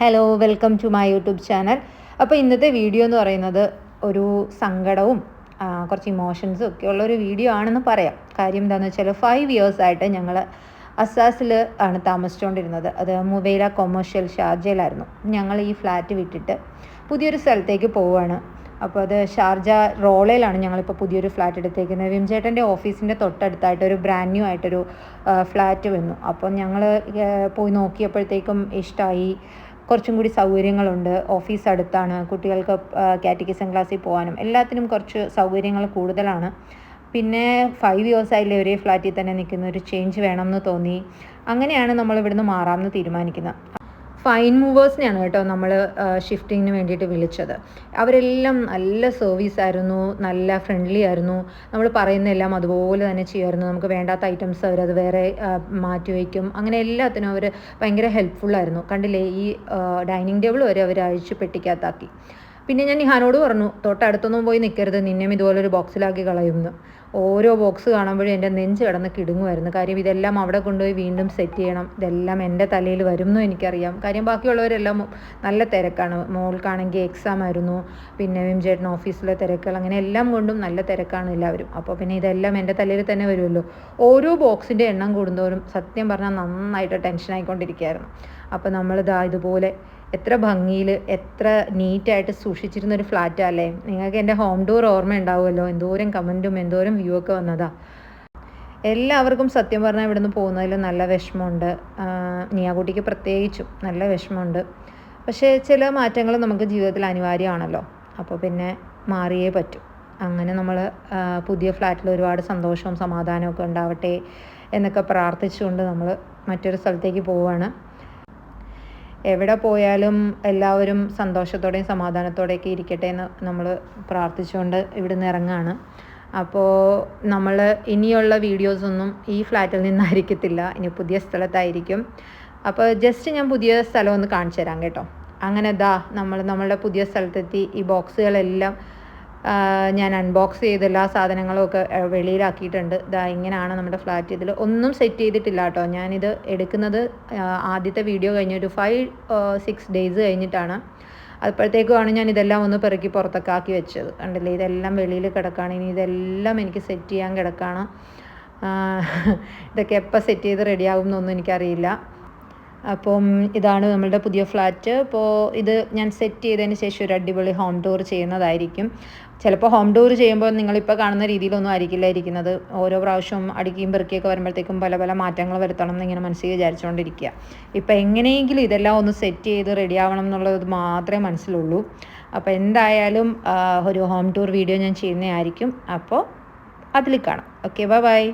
Hello welcome to my YouTube channel അപ്പോൾ ഇന്നത്തെ video എന്ന് പറയുന്നത് ഒരു സങ്കടവും കുറച്ച് ഇമോഷൻസും ഒക്കെ ഉള്ള ഒരു വീഡിയോ ആണെന്ന് പറയാം. കാര്യം എന്താണെന്ന് വെച്ചാൽ ഫൈവ് ഇയേഴ്സ് ആയിട്ട് ഞങ്ങൾ അസാസിൽ ആണ് താമസിച്ചുകൊണ്ടിരുന്നത് അത് മുബൈല കൊമേഴ്ഷ്യൽ ഷാർജയിലായിരുന്നു. ഞങ്ങൾ ഈ ഫ്ലാറ്റ് വിട്ടിട്ട് പുതിയൊരു സ്ഥലത്തേക്ക് പോവുകയാണ് അപ്പോൾ അത് ഷാർജ റോളയിലാണ് ഞങ്ങളിപ്പോൾ പുതിയൊരു ഫ്ലാറ്റ് എടുത്തേക്കുന്നത്. വിംചേട്ടന്റെ ഓഫീസിന്റെ തൊട്ടടുത്തായിട്ട് ഒരു ബ്രാൻഡ് ന്യൂ ആയിട്ടൊരു ഫ്ലാറ്റ് വന്നു. അപ്പോൾ ഞങ്ങൾ പോയി നോക്കിയപ്പോഴത്തേക്കും ഇഷ്ടമായി കുറച്ചും കൂടി സൗകര്യങ്ങളുണ്ട്. ഓഫീസ് അടുത്താണ്. കുട്ടികൾക്ക് കാറ്റഗിസം ക്ലാസ്സിൽ പോകാനും എല്ലാത്തിനും കുറച്ച് സൗകര്യങ്ങൾ കൂടുതലാണ്. പിന്നെ ഫൈവ് ഇയേഴ്സ് ആയില്ലേ ഒരേ ഫ്ലാറ്റിൽ തന്നെ നിൽക്കുന്ന ഒരു ചേഞ്ച് വേണമെന്ന് തോന്നി. അങ്ങനെയാണ് നമ്മൾ ഇവിടുന്ന് മാറാമെന്ന് തീരുമാനിക്കുന്നത്. ഫൈൻ മൂവേഴ്സിനെയാണ് കേട്ടോ നമ്മൾ ഷിഫ്റ്റിങ്ങിന് വേണ്ടിയിട്ട് വിളിച്ചത്. അവരെല്ലാം നല്ല സർവീസ് ആയിരുന്നു നല്ല ഫ്രണ്ട്ലി ആയിരുന്നു. നമ്മൾ പറയുന്നതെല്ലാം അതുപോലെ തന്നെ ചെയ്യുമായിരുന്നു നമുക്ക് വേണ്ടാത്ത ഐറ്റംസ് അവരത് വേറെ മാറ്റി വയ്ക്കും. അങ്ങനെ എല്ലാത്തിനും അവർ ഭയങ്കര ഹെൽപ്ഫുള്ളായിരുന്നു കണ്ടില്ലേ ഈ ഡൈനിങ് ടേബിൾ വരെ അവർ അഴിച്ച് പെട്ടിക്കകത്താക്കി. പിന്നെ ഞാൻ നിഹാനോട് പറഞ്ഞു തൊട്ടടുത്തൊന്നും പോയി നിൽക്കരുത് നിന്നെയും ഇതുപോലെ ഒരു ബോക്സിലാക്കി കളയുമെന്ന് ഓരോ ബോക്സ് കാണുമ്പോഴും എന്റെ നെഞ്ച് കിടന്ന് കിടുങ്ങുമായിരുന്നു. കാര്യം ഇതെല്ലാം അവിടെ കൊണ്ടുപോയി വീണ്ടും സെറ്റ് ചെയ്യണം. ഇതെല്ലാം എന്റെ തലയിൽ വരുമെന്നും എനിക്കറിയാം. കാര്യം ബാക്കിയുള്ളവരെല്ലാം നല്ല തിരക്കാണ്. മോൾക്കാണെങ്കിൽ എക്സാം ആയിരുന്നു. പിന്നെ വിംചേട്ടൻ ഓഫീസിലെ തിരക്കുകൾ അങ്ങനെ എല്ലാം കൊണ്ടും നല്ല തിരക്കാണ് എല്ലാവരും. അപ്പോൾ പിന്നെ ഇതെല്ലാം എന്റെ തലയിൽ തന്നെ വരുമല്ലോ. ഓരോ ബോക്സിന്റെ എണ്ണം കൂടുന്തോറും സത്യം പറഞ്ഞാൽ നന്നായിട്ട് ടെൻഷൻ ആയിക്കൊണ്ടിരിക്കുകയായിരുന്നു അപ്പോൾ നമ്മളിതാ ഇതുപോലെ എത്ര ഭംഗിയിൽ എത്ര നീറ്റായിട്ട് സൂക്ഷിച്ചിരുന്ന ഒരു ഫ്ലാറ്റാ അല്ലേ? നിങ്ങൾക്ക് എന്റെ ഹോം ടൂർ ഓർമ്മ ഉണ്ടാവുമല്ലോ എന്തോരം കമന്റും എന്തോരം വ്യൂ ഒക്കെ വന്നതാ. എല്ലാവർക്കും സത്യം പറഞ്ഞാൽ ഇവിടുന്ന് പോകുന്നതിൽ നല്ല വിഷമമുണ്ട്. നിയാകുട്ടിക്ക് പ്രത്യേകിച്ചും നല്ല വിഷമമുണ്ട്. പക്ഷേ ചില മാറ്റങ്ങൾ നമുക്ക് ജീവിതത്തിൽ അനിവാര്യമാണല്ലോ. അപ്പോൾ പിന്നെ മാറിയേ പറ്റൂ. അങ്ങനെ നമ്മൾ പുതിയ ഫ്ലാറ്റിൽ ഒരുപാട് സന്തോഷവും സമാധാനവും ഒക്കെ ഉണ്ടാവട്ടെ എന്നൊക്കെ പ്രാർത്ഥിച്ചുകൊണ്ട് നമ്മൾ മറ്റൊരു സ്ഥലത്തേക്ക് പോവുകയാണ് എവിടെ പോയാലും എല്ലാവരും സന്തോഷത്തോടെയും സമാധാനത്തോടെയൊക്കെ ഇരിക്കട്ടെ എന്ന് നമ്മൾ പ്രാർത്ഥിച്ചുകൊണ്ട് ഇവിടുന്ന് ഇറങ്ങാണ്. അപ്പോൾ നമ്മൾ ഇനിയുള്ള വീഡിയോസൊന്നും ഈ ഫ്ലാറ്റിൽ നിന്നായിരിക്കത്തില്ല. ഇനി പുതിയ സ്ഥലത്തായിരിക്കും. അപ്പോൾ ജസ്റ്റ് ഞാൻ പുതിയ സ്ഥലം ഒന്ന് കാണിച്ചു തരാം കേട്ടോ. അങ്ങനെ ദാ നമ്മൾ നമ്മളുടെ പുതിയ സ്ഥലത്തെത്തി ഈ ബോക്സുകളെല്ലാം ഞാൻ അൺബോക്സ് ചെയ്ത് എല്ലാ സാധനങ്ങളും ഒക്കെ വെളിയിലാക്കിയിട്ടുണ്ട്. ഇതാ ഇങ്ങനെയാണ് നമ്മുടെ ഫ്ലാറ്റ് ഇതിൽ ഒന്നും സെറ്റ് ചെയ്തിട്ടില്ല കേട്ടോ. ഞാനിത് എടുക്കുന്നത് ആദ്യത്തെ വീഡിയോ കഴിഞ്ഞൊരു ഫൈവ് സിക്സ് ഡേയ്സ് കഴിഞ്ഞിട്ടാണ്. അപ്പോഴത്തേക്കുമാണ് ഞാൻ ഇതെല്ലാം ഒന്ന് പെറുക്കി പുറത്തൊക്കെ ആക്കി വെച്ചത്. കണ്ടില്ലേ? ഇതെല്ലാം വെളിയിൽ കിടക്കുകയാണ് ഇനി ഇതെല്ലാം എനിക്ക് സെറ്റ് ചെയ്യാൻ കിടക്കുകയാണ് ഇതൊക്കെ എപ്പോൾ സെറ്റ് ചെയ്ത് റെഡിയാകും എന്നൊന്നും എനിക്കറിയില്ല. അപ്പം ഇതാണ് നമ്മളുടെ പുതിയ ഫ്ലാറ്റ്. അപ്പോൾ ഇത് ഞാൻ സെറ്റ് ചെയ്തതിന് ശേഷം ഒരു അടിപൊളി ഹോം ടൂർ ചെയ്യുന്നതായിരിക്കും. ചിലപ്പോൾ ഹോം ടൂർ ചെയ്യുമ്പോൾ നിങ്ങളിപ്പോൾ കാണുന്ന രീതിയിലൊന്നും ആയിരിക്കില്ല ഇരിക്കുന്നത്. ഓരോ പ്രാവശ്യവും അടുക്കിയും പെറുക്കിയൊക്കെ വരുമ്പോഴത്തേക്കും പല പല മാറ്റങ്ങൾ വരുത്തണം എന്നിങ്ങനെ മനസ്സിൽ വിചാരിച്ചുകൊണ്ടിരിക്കുക. ഇപ്പം എങ്ങനെയെങ്കിലും ഇതെല്ലാം ഒന്ന് സെറ്റ് ചെയ്ത് റെഡി ആവണം എന്നുള്ളത് മാത്രമേ മനസ്സിലുള്ളൂ. അപ്പോൾ എന്തായാലും ഒരു ഹോം ടൂർ വീഡിയോ ഞാൻ ചെയ്യുന്നതായിരിക്കും. അപ്പോൾ അതിൽ കാണാം. Okay bye bye